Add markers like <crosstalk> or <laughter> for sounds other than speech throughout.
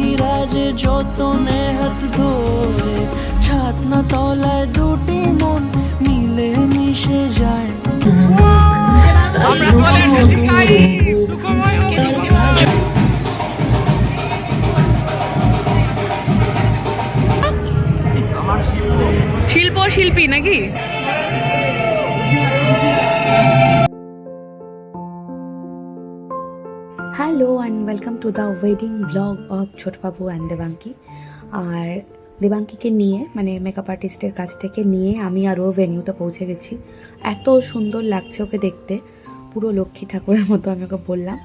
পঙ্খিরাজে যতনে হাত ধরে ছাদ না তলায় দুটি মন মিলে মিশে যায়। শিল্প শিল্পী নাকি? Hello and welcome to the wedding vlog of Chhotobabu and Debanki আর দেবাঙ্কিকে নিয়ে মানে মেকআপ আর্টিস্টের কাছ থেকে নিয়ে আমি আরও ভেনিউতে পৌঁছে গেছি। এত সুন্দর লাগছে ওকে দেখতে। পুরো লক্ষ্মী ঠাকুরের মতো আমি ওকে বললাম।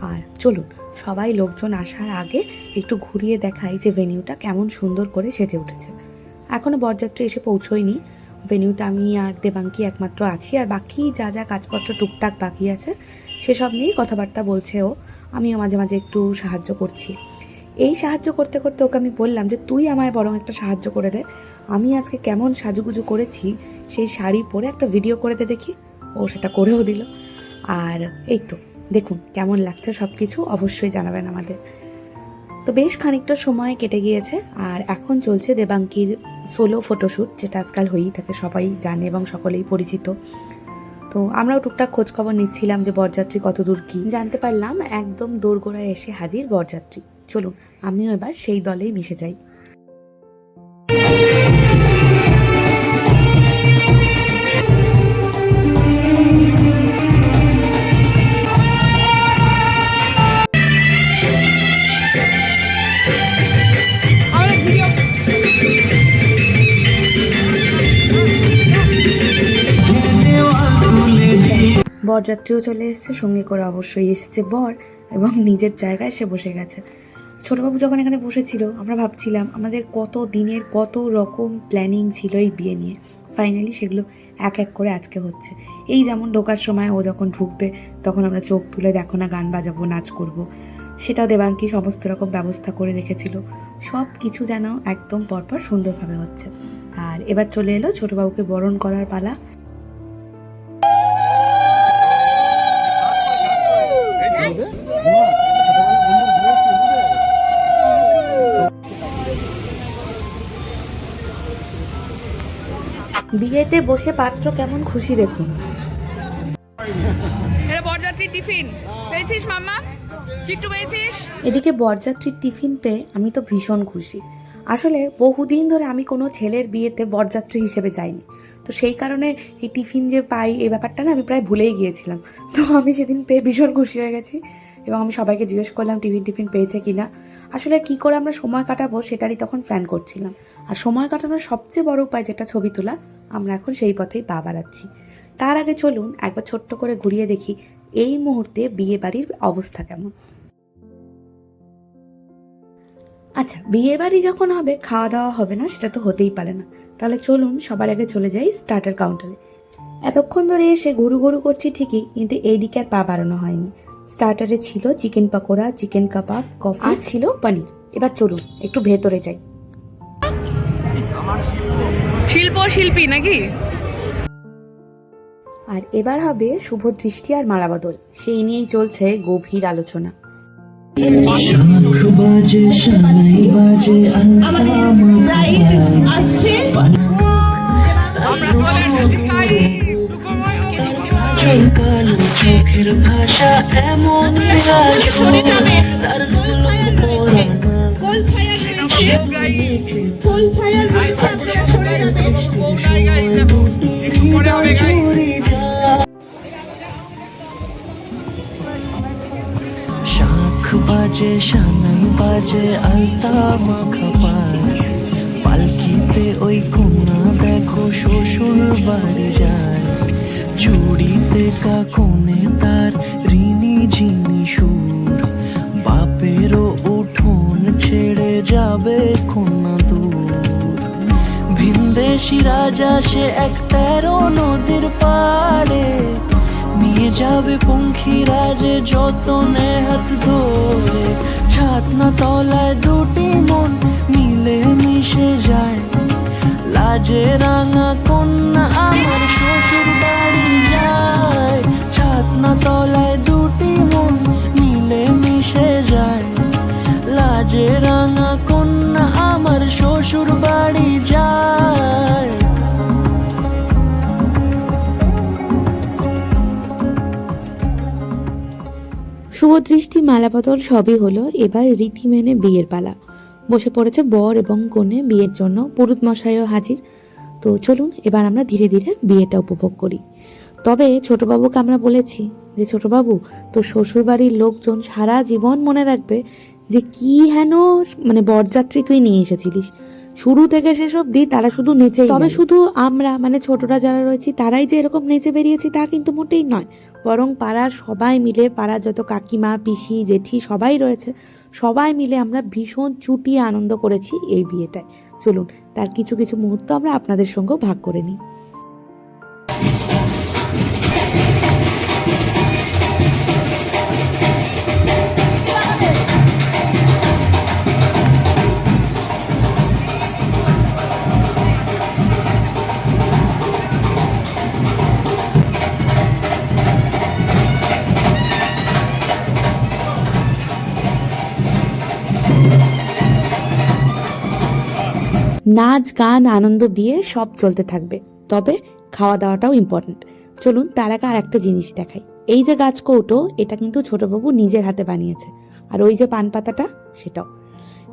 আর চলুন, সবাই লোকজন আসার আগে একটু ঘুরিয়ে দেখাই যে ভেনিউটা কেমন সুন্দর করে সেজে উঠেছে। এখনও বরযাত্রী এসে পৌঁছোয়নি। ভেনিউতে আমি আর দেবাঙ্কি একমাত্র আছি। আর বাকি যা যা কাজপত্র টুকটাক বাকি আছে, সেসব নিয়েই কথাবার্তা বলছে ও। আমিও মাঝে মাঝে একটু সাহায্য করছি। এই সাহায্য করতে করতে ওকে আমি বললাম যে, তুই আমায় বরং একটা সাহায্য করে দে। আমি আজকে কেমন সাজুগুজু করেছি, সেই শাড়ি পরে একটা ভিডিও করে দে দেখি। ও সেটা করেও দিল। আর এই তো, দেখুন কেমন লাগছে সব কিছু অবশ্যই জানাবেন আমাদের। তো বেশ খানিকটা সময় কেটে গিয়েছে, আর এখন চলছে দেবাঙ্কির সোলো ফটোশ্যুট যেটা আজকাল হয়েই থাকে, সবাই জানে এবং সকলেই পরিচিত। তো আমরাও টুকটাক খোঁজ খবর নিচ্ছিলাম যে বরযাত্রী কত দূর কি। জানতে পারলাম একদম দোরগোড়ায় এসে হাজির বরযাত্রী। চলুন, আমিও এবার সেই দলেই মিশে যাই। বরযাত্রীও চলে এসেছে, সঙ্গে করে অবশ্যই এসেছে বর এবং নিজের জায়গায় সে বসে গেছে। ছোটবাবু যখন এখানে বসেছিল, আমরা ভাবছিলাম আমাদের কত দিনের কত রকম প্ল্যানিং ছিল এই বিয়ে নিয়ে। ফাইনালি সেগুলো এক এক করে আজকে হচ্ছে। এই যেমন ঢোকার সময় ও যখন ঢুকবে, তখন আমরা চোখ তুলে দেখো না, গান বাজাবো, নাচ করব। সেটা দেবাঙ্কি সমস্ত রকম ব্যবস্থা করে রেখেছিল। সব কিছু যেন একদম পরপর সুন্দরভাবে হচ্ছে। আর এবার চলে এলো ছোটবাবুকে বরণ করার পালা। বিয়েতে বসে পাত্র কেমন খুশি দেখুন। টিফিন। পেয়েছিস মাম্মা? কিট্টু পেয়েছিস? এদিকে বরযাত্রীর টিফিন পেয়ে আমি তো ভীষণ খুশি। আসলে বহুদিন ধরে আমি কোনো ছেলের বিয়েতে বরযাত্রী হিসেবে যাইনি। তো সেই কারণে এই টিফিন যে পাই এই ব্যাপারটা না আমি প্রায় ভুলেই গিয়েছিলাম। তো আমি সেদিন পেয়ে ভীষণ খুশি হয়ে গেছি। এবং আমি সবাইকে জিজ্ঞেস করলাম, টিফিন টিফিন পেয়েছে কি না আসলে কি করে আমরা সময় কাটাবো সেটারই তখন প্ল্যান করছিলাম। আর সময় কাটানোর সবচেয়ে বড় উপায় যেটা ছবি তোলা, আমরা এখন সেই পথেই পা বাড়াচ্ছি। তার আগে চলুন একবার ছোট্ট করে ঘুরিয়ে দেখি এই মুহূর্তে বিয়ে বাড়ির অবস্থা কেমন। আচ্ছা বিয়ে বাড়ি যখন হবে খাওয়া দাওয়া হবে না, সেটা তো হতেই পারে না। তাহলে চলুন সবার আগে চলে যাই স্টার্টার কাউন্টারে এতক্ষণ ধরে এসে গরু গরু করছি ঠিকই, কিন্তু এইদিকে আর পা বাড়ানো হয়নি। স্টার্টারে ছিল chicken pakora chicken kebab coffee আর ছিল পনির। এবার চলুন একটু ভেতরে যাই। শিল্প শিল্পী নাকি? আর এবার হবে শুভ দৃষ্টি আর মালাবদল। সেই নিয়েই চলছে গভীর আলোচনা। আসছে। চোখের ভাষা এমন শাঁখ বাজে শানাই বাজে আলতা মাখা পায়। পালকিতে ওই কন্যা দেখো শ্বশুর বাড়ি যায়। চুড়িতে কাকনে তার ঋণী ঝিনি সুর, বাপেরও উঠোন ছেড়ে যাবে কন্যা দূর। ভিনদেশি রাজা, সে এক তেরো নদীর পাড়ে, নিয়ে যাবে পঙ্খিরাজে যতনে হাত ধরে। ছাদ না তলায় দুটি মন মিলে মিশে যায়, লাজে রাঙা কন্যা শুভদৃষ্টি মালাপতল সবই হলো এবার রীতি মেনে বিয়ের পালা। বসে পড়েছে বর এবং কনে বিয়ের জন্য পুরুত মশাইও হাজির। তো চলুন, এবার আমরা ধীরে ধীরে বিয়েটা উপভোগ করি। তবে ছোটবাবুকে আমরা বলেছি যে, ছোটবাবু, তোর শ্বশুরবাড়ির লোকজন সারা জীবন মনে রাখবে যে, কি হেন মানে বরযাত্রী তুই নিয়ে এসেছিলিস। শুরু থেকে শেষ অব্দি তারা শুধু নেচে তবে শুধু আমরা মানে ছোটরা যারা রয়েছি তারাই যে এরকম নেচে বেরিয়েছি তা কিন্তু মোটেই নয়। বরং পাড়ার সবাই মিলে পাড়ার যত কাকিমা পিসি জেঠি সবাই রয়েছে সবাই মিলে আমরা ভীষণ চুটিয়ে আনন্দ করেছি এই বিয়েটায়। চলুন তার কিছু কিছু মুহূর্ত আমরা আপনাদের সঙ্গেও ভাগ করে নিই। নাচ, গান, আনন্দ দিয়ে সব চলতে থাকবে। তবে খাওয়া দাওয়াটাও ইম্পর্ট্যান্ট চলুন তার আগে আর একটা জিনিস দেখাই। এই যে গাছ কৌটো, এটা কিন্তু ছোটবাবু নিজের হাতে বানিয়েছে। আর ওই যে পান পাতাটা, সেটাও।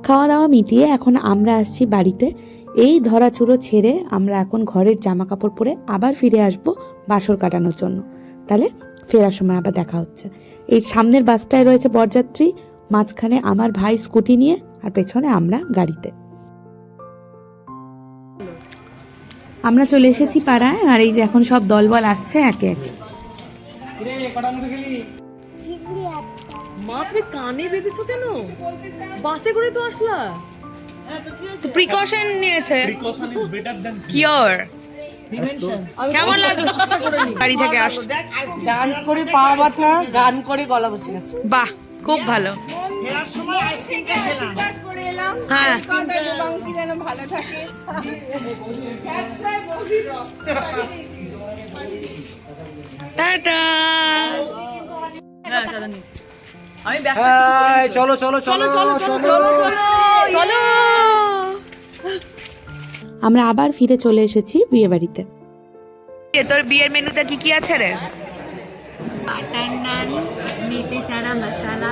খাওয়া দাওয়া মিটিয়ে এখন আমরা আসছি বাড়িতে। এই ধরা চুরো ছেড়ে আমরা এখন ঘরের জামা কাপড় পরে আবার ফিরে আসব বাসর কাটানোর জন্য। তাহলে ফেরার সময় আবার দেখা হচ্ছে। এই সামনের বাসটায় রয়েছে বরযাত্রী, মাঝখানে আমার ভাই স্কুটি নিয়ে, আর পেছনে আমরা গাড়িতে। আমরা চলে এসেছি পাড়ায় আর এই যে এখন সব দলবল আসছে একে একে। মা কানে বেঁধেছো কেন? বাসে করে তো আসলা। প্রিকশন নিয়েছে। কিওর কেমন লাগল? বাড়ি থেকে আস। ডান্স করে পা ব্যথা গান করে গলা বসে গেছে। বাহ খুব ভালো। করে এলাম হ্যাঁ। যেন ভালো থাকে. টাটা। আমি চলো চলো চলো চলো চলো চলো আমরা আবার ফিরে চলে এসেছি বিয়ে বাড়িতে। তোর বিয়ের মেনুতে কি কি আছে রে? বাটার নান মেটে চানা মশালা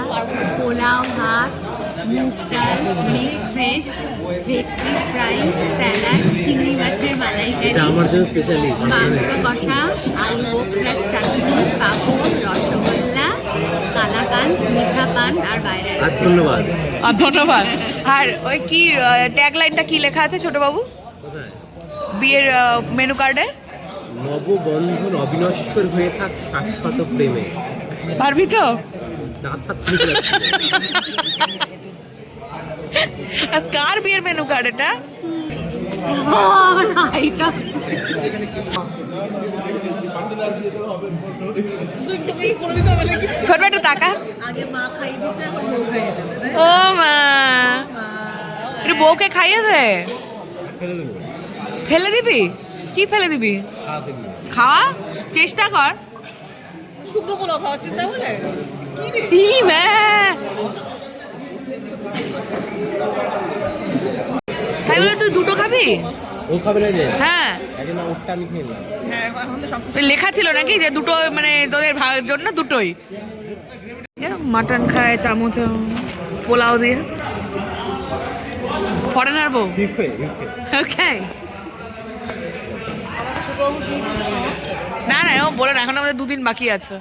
পোলাও ভাত ডাল mix veg bhetki fry salad চিংড়ি মাছের মালাইকারি আমার জন্য স্পেশালি মাংস কষা আলু বোখরার চাটনি পাঁপড় রসগোল্লা কালাকান মিঠা পান আর বাইরে ধন্যবাদ। আর ধন্যবাদ। আর ওই কি ট্যাগ লাইনটা কি লেখা আছে ছোট বাবু বিয়ের মেনু কার্ডে নববন্ধন অবিনশ্বর হয়ে থাক শাশ্বত প্রেমে। পারবি তো? দাঁত <laughs> কার বিয়ের মেনু কার্ড এটা ছোট একটু টাকা ও মা একটু বউকে খাইয়ে দে ফেলে দিবি কি ফেলে দিবি খাওয়া চেষ্টা কর শুকনো পোলাও খাওয়ার চেষ্টা বলে মা তাই বলে তুই দুটো খাবি? ও খাবে না যে? হ্যাঁ। এই জন্য আমি খেয়ে নিলাম। লেখা ছিল নাকি যে দুটো মানে তোদের ভাগের জন্য দুটোই? মাটন খায় চামচ পোলাও দিয়ে। ফরেনার বউ? ওকে না না ও বলে না এখন আমাদের দুদিন বাকি আছে।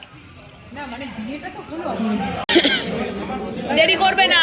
দেরি করবে না।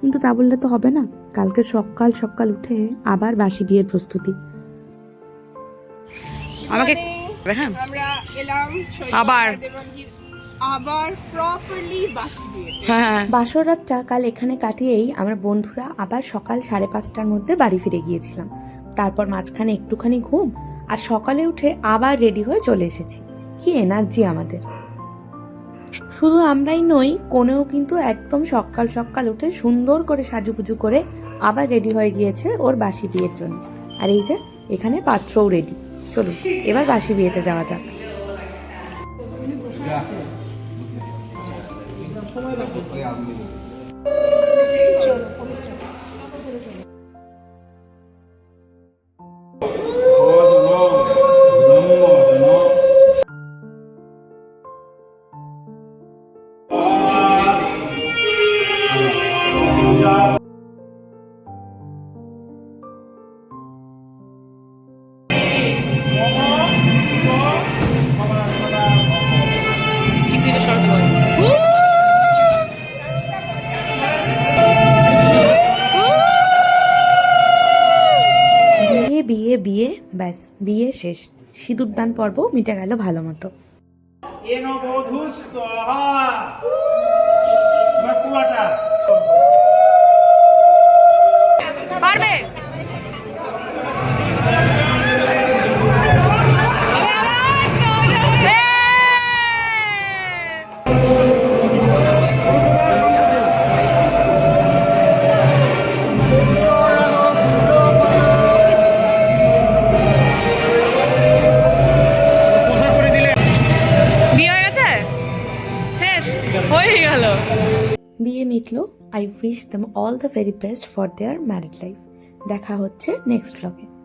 কিন্তু তা বললে তো হবে না। কালকে সকাল সকাল উঠে আবার বাসি বিয়ের প্রস্তুতি। আমাকে হ্যাঁ। আমরা এলাম আবার। আবার প্রপারলি হ্যাঁ বাসর রাতটা কাল এখানে কাটিয়েই আমরা বন্ধুরা আবার সকাল সাড়ে পাঁচটার মধ্যে বাড়ি ফিরে গিয়েছিলাম। তারপর মাঝখানে একটুখানি ঘুম আর সকালে উঠে আবার রেডি হয়ে চলে এসেছি। কি এনার্জি আমাদের। শুধু আমরাই নই, কোনেও কিন্তু একদম সকাল সকাল উঠে সুন্দর করে সাজুগুজু করে আবার রেডি হয়ে গিয়েছে ওর বাসি বিয়ের জন্য। আর এই যে, এখানে পাত্রও রেডি চলুন, এবার বাসি বিয়েতে যাওয়া যাক। চিকটিটা বিয়ে বিয়ে বিয়ে ব্যাস বিয়ে শেষ। সিঁদুর দান পর্ব মিটে গেল ভালো মতো। বিয়ে I wish them all the very best for their married life দেখা হচ্ছে নেক্সট ব্লগে